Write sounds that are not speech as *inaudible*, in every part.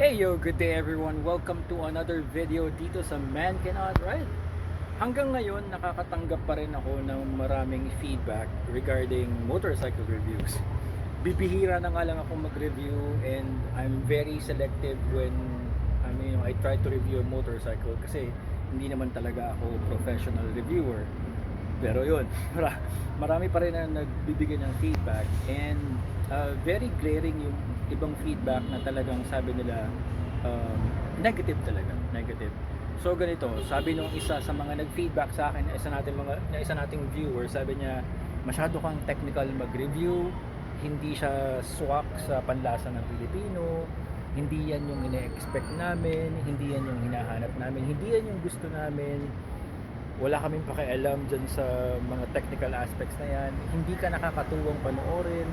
Hey yo, good day everyone. Welcome to another video dito sa Man Cannot Ride. Hanggang ngayon, nakakatanggap pa rin ako ng maraming feedback regarding motorcycle reviews. Bibihira na nga lang ako mag-review and I'm very selective when I mean, I try to review a motorcycle kasi hindi naman talaga ako professional reviewer. Pero yun, *laughs* mara- marami pa rin na nagbibigay ng feedback and uh, very glaring yung ibang feedback na talagang sabi nila um, negative talaga, negative. So ganito, sabi nung isa sa mga nag-feedback sa akin, isa nating mga na isa nating viewer, sabi niya masyado kang technical mag-review, hindi siya swak sa panlasa ng Pilipino, hindi yan yung ine-expect namin, hindi yan yung hinahanap namin, hindi yan yung gusto namin, wala kaming pakialam dyan sa mga technical aspects na yan, hindi ka nakakatuwang panoorin,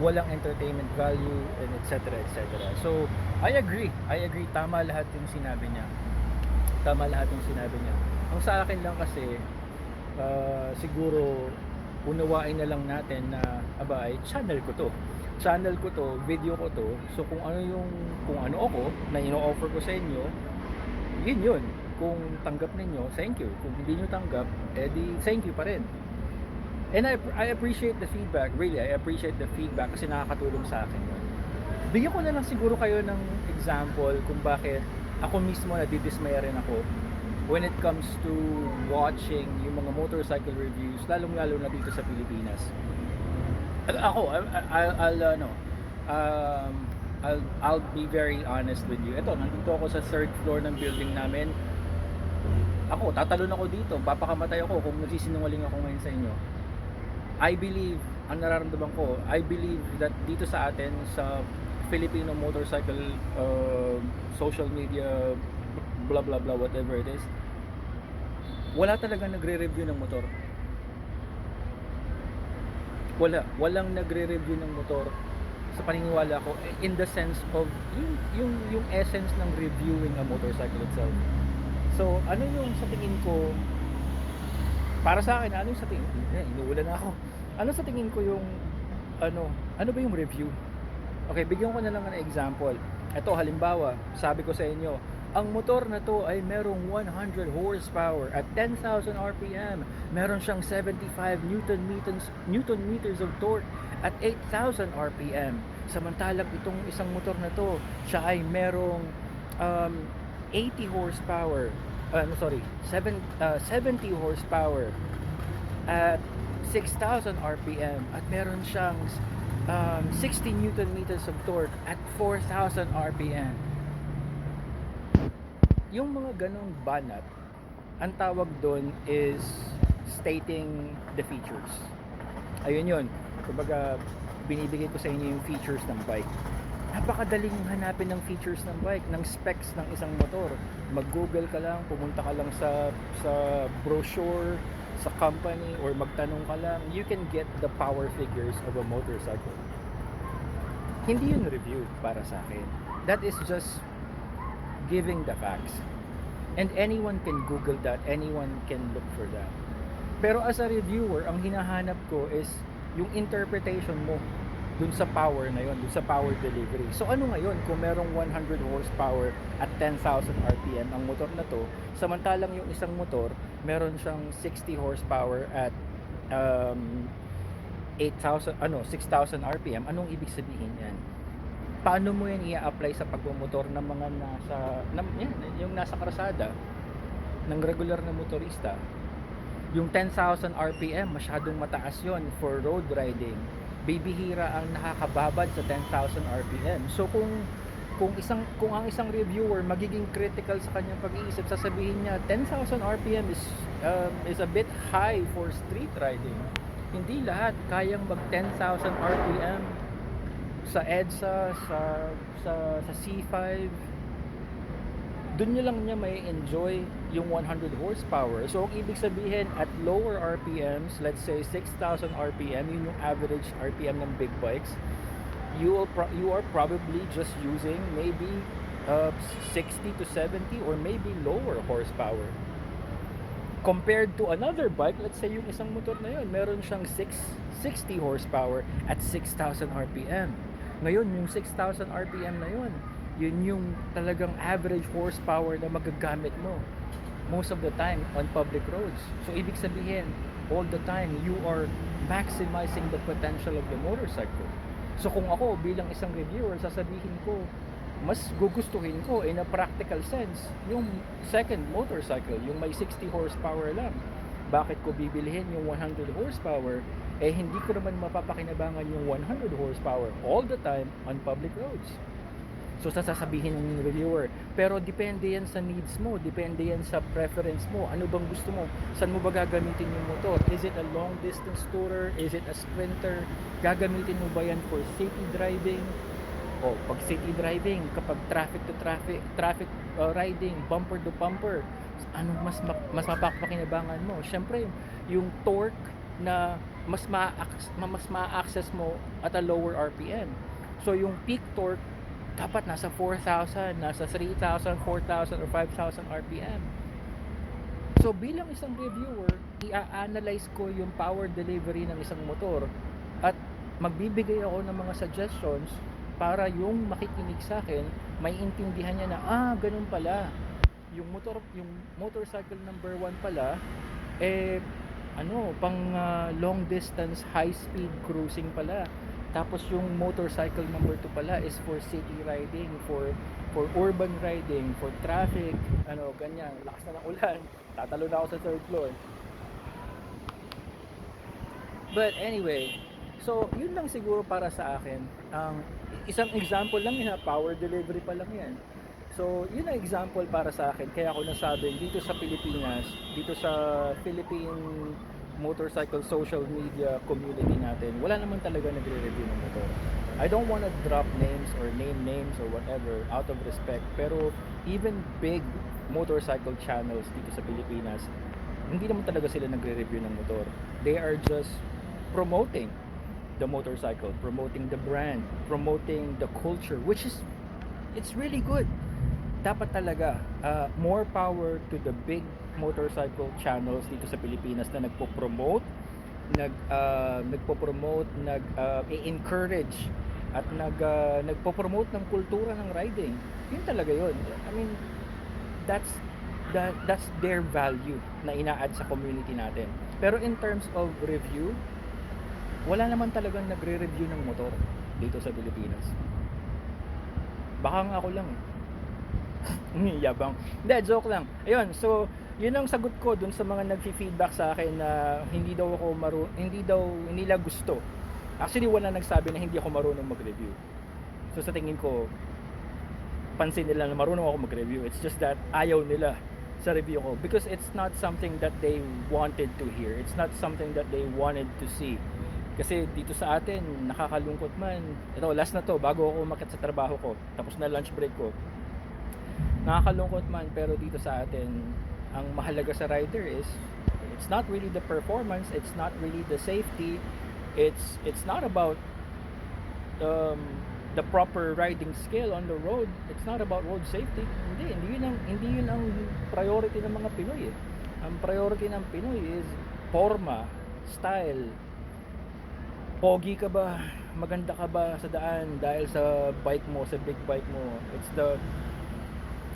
walang entertainment value, and etc. etc. So, I agree, I agree, tama lahat yung sinabi niya. Tama lahat yung sinabi niya. Ang sa akin lang kasi, ah, siguro, unawain na lang natin na, aba, ay channel ko to. Channel ko to, video ko to. So, kung ano yung, kung ano ako, na ino-offer ko sa inyo, yun yun. Kung tanggap ninyo, thank you. Kung hindi nyo tanggap, edi thank you pa rin. And I, I appreciate the feedback, really, I appreciate the feedback kasi nakakatulong sa akin. Bigyan ko na lang siguro kayo ng example kung bakit ako mismo nadidismaya rin ako when it comes to watching yung mga motorcycle reviews, lalong-lalo na dito sa Pilipinas. Ako, I, I- I'll, ano, um, I'll, I'll be very honest with you. Ito, nandito ako sa third floor ng building namin. Ako, tatalon ako dito, papakamatay ako kung nagsisinungaling ako ngayon sa inyo. I believe, ang nararamdaman ko, I believe that dito sa atin, sa Filipino motorcycle uh, social media, blah blah blah, whatever it is, wala talaga nagre-review ng motor. Wala. Walang nagre-review ng motor sa paniniwala ko in the sense of yung, yung, yung essence ng reviewing a motorcycle itself. So, ano yung sa tingin ko para sa akin, ano yung sa tingin eh, inuulan na ako. Ano sa tingin ko yung ano, ano ba yung review? Okay, bigyan ko na lang ng example. Ito halimbawa, sabi ko sa inyo, ang motor na to ay merong 100 horsepower at 10,000 RPM. Meron siyang 75 newton meters newton meters of torque at 8,000 RPM. Samantalang itong isang motor na to, siya ay merong um, 80 horsepower. Uh, no, sorry, 7, uh, 70 horsepower at 6,000 RPM at meron siyang um, 60 newton meters of torque at 4,000 RPM. Yung mga ganong banat, ang tawag doon is stating the features. Ayun yun. Kumbaga, binibigay ko sa inyo yung features ng bike. Napakadaling hanapin ng features ng bike, ng specs ng isang motor. Mag-google ka lang, pumunta ka lang sa sa brochure, sa company, or magtanong ka lang, you can get the power figures of a motorcycle. Hindi yun review para sa akin. That is just giving the facts. And anyone can Google that, anyone can look for that. Pero as a reviewer, ang hinahanap ko is yung interpretation mo dun sa power na yon, dun sa power delivery. So ano ngayon kung merong 100 horsepower at 10,000 RPM ang motor na to, samantalang yung isang motor meron siyang 60 horsepower at um, 8,000 ano 6,000 RPM, anong ibig sabihin yan? Paano mo yan i-apply sa pagmumotor ng mga nasa na, yan, yung nasa karsada ng regular na motorista? Yung 10,000 RPM, masyadong mataas yon for road riding. Bibihira ang nakakababad sa 10,000 RPM. So kung kung isang kung ang isang reviewer magiging critical sa kanyang pag-iisip, sasabihin niya 10,000 RPM is um, is a bit high for street riding. Hindi lahat kayang mag 10,000 RPM sa EDSA, sa sa sa C5 doon nyo lang niya may enjoy yung 100 horsepower. So, ang ibig sabihin, at lower RPMs, let's say 6,000 RPM, yun yung average RPM ng big bikes, you, will pro- you are probably just using maybe uh, 60 to 70 or maybe lower horsepower. Compared to another bike, let's say yung isang motor na yun, meron siyang 6, 60 horsepower at 6,000 RPM. Ngayon, yung 6,000 RPM na yun, yun yung talagang average horsepower na magagamit mo most of the time on public roads. So ibig sabihin, all the time you are maximizing the potential of the motorcycle. So kung ako bilang isang reviewer, sasabihin ko, mas gugustuhin ko in a practical sense yung second motorcycle, yung may 60 horsepower lang. Bakit ko bibilihin yung 100 horsepower? Eh hindi ko naman mapapakinabangan yung 100 horsepower all the time on public roads. So sasasabihin ng reviewer, pero depende yan sa needs mo, depende yan sa preference mo. Ano bang gusto mo? Saan mo ba gagamitin yung motor? Is it a long distance tourer? Is it a sprinter? Gagamitin mo ba yan for city driving? O pag city driving, kapag traffic to traffic, traffic uh, riding, bumper to bumper, ano mas ma- mas mapapakinabangan mo? Syempre, yung torque na mas ma mas ma-access mo at a lower RPM. So yung peak torque dapat nasa 4,000, nasa 3,000, 4,000 or 5,000 RPM. So bilang isang reviewer, i-analyze ko yung power delivery ng isang motor at magbibigay ako ng mga suggestions para yung makikinig sa akin, may intindihan niya na, ah, ganun pala. Yung motor, yung motorcycle number one pala, eh, ano, pang ah, long distance, high speed cruising pala. Tapos yung motorcycle number 2 pala is for city riding, for for urban riding, for traffic, ano, ganyan. Lakas na ng ulan. *laughs* Tatalo na ako sa third floor. But anyway, so yun lang siguro para sa akin. Ang isang example lang ha, power delivery pa lang yan. So, yun ang example para sa akin. Kaya ako nasabi, dito sa Pilipinas, dito sa Philippine motorcycle social media community natin, wala naman talaga nagre-review ng motor. I don't want to drop names or name names or whatever out of respect, pero even big motorcycle channels dito sa Pilipinas, hindi naman talaga sila nagre-review ng motor. They are just promoting the motorcycle, promoting the brand, promoting the culture, which is it's really good. Dapat talaga uh, more power to the big motorcycle channels dito sa Pilipinas na nagpo-promote, nag uh, nagpo-promote, nag uh, i-encourage at nag uh, nagpo-promote ng kultura ng riding. Yun talaga yun. I mean, that's that that's their value na ina-add sa community natin. Pero in terms of review, wala naman talagang nagre-review ng motor dito sa Pilipinas. Baka nga ako lang eh. *laughs* Yabang. Hindi, joke lang. Ayun, so yun ang sagot ko dun sa mga nagfi-feedback sa akin na hindi daw ako maru hindi daw nila gusto. Actually, wala nagsabi na hindi ako marunong mag-review. So sa tingin ko, pansin nila na marunong ako mag-review. It's just that ayaw nila sa review ko because it's not something that they wanted to hear. It's not something that they wanted to see. Kasi dito sa atin, nakakalungkot man. Ito, last na to, bago ako umakit sa trabaho ko. Tapos na lunch break ko. Nakakalungkot man, pero dito sa atin, ang mahalaga sa rider is it's not really the performance, it's not really the safety, it's it's not about um, the proper riding skill on the road. It's not about road safety. Hindi, hindi yun ang hindi yun ang priority ng mga Pinoy eh. Ang priority ng Pinoy is forma, style. Pogi ka ba? Maganda ka ba sa daan dahil sa bike mo, sa big bike mo? It's the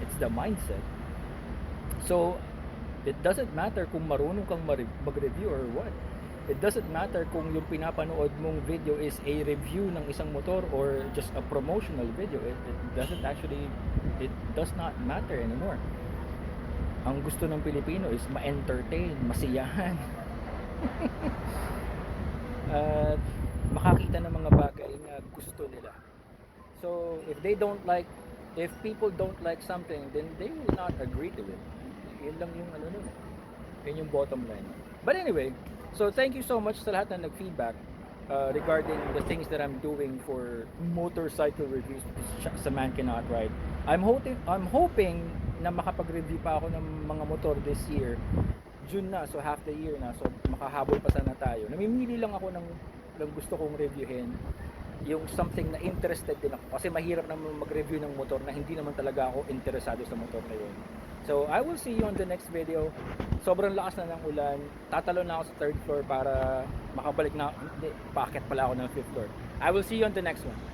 it's the mindset. So, it doesn't matter kung marunong kang mag-review or what. It doesn't matter kung yung pinapanood mong video is a review ng isang motor or just a promotional video. It, it doesn't actually, it does not matter anymore. Ang gusto ng Pilipino is ma-entertain, masiyahan. *laughs* At makakita ng mga bagay na gusto nila. So, if they don't like, if people don't like something, then they will not agree to it. Yun lang yung ano nun. eh. Yun yung bottom line. But anyway, so thank you so much sa lahat na nag-feedback uh, regarding the things that I'm doing for motorcycle reviews sa Man Cannot Ride. I'm hoping I'm hoping na makapag-review pa ako ng mga motor this year. June na, so half the year na. So makahabol pa sana tayo. Namimili lang ako ng, ng gusto kong reviewin yung something na interested din ako kasi mahirap naman mag-review ng motor na hindi naman talaga ako interesado sa motor na yun. So, I will see you on the next video. Sobrang lakas na ng ulan. Tatalo na ako sa third floor para makabalik na. Hindi, packet pala ako ng fifth floor. I will see you on the next one.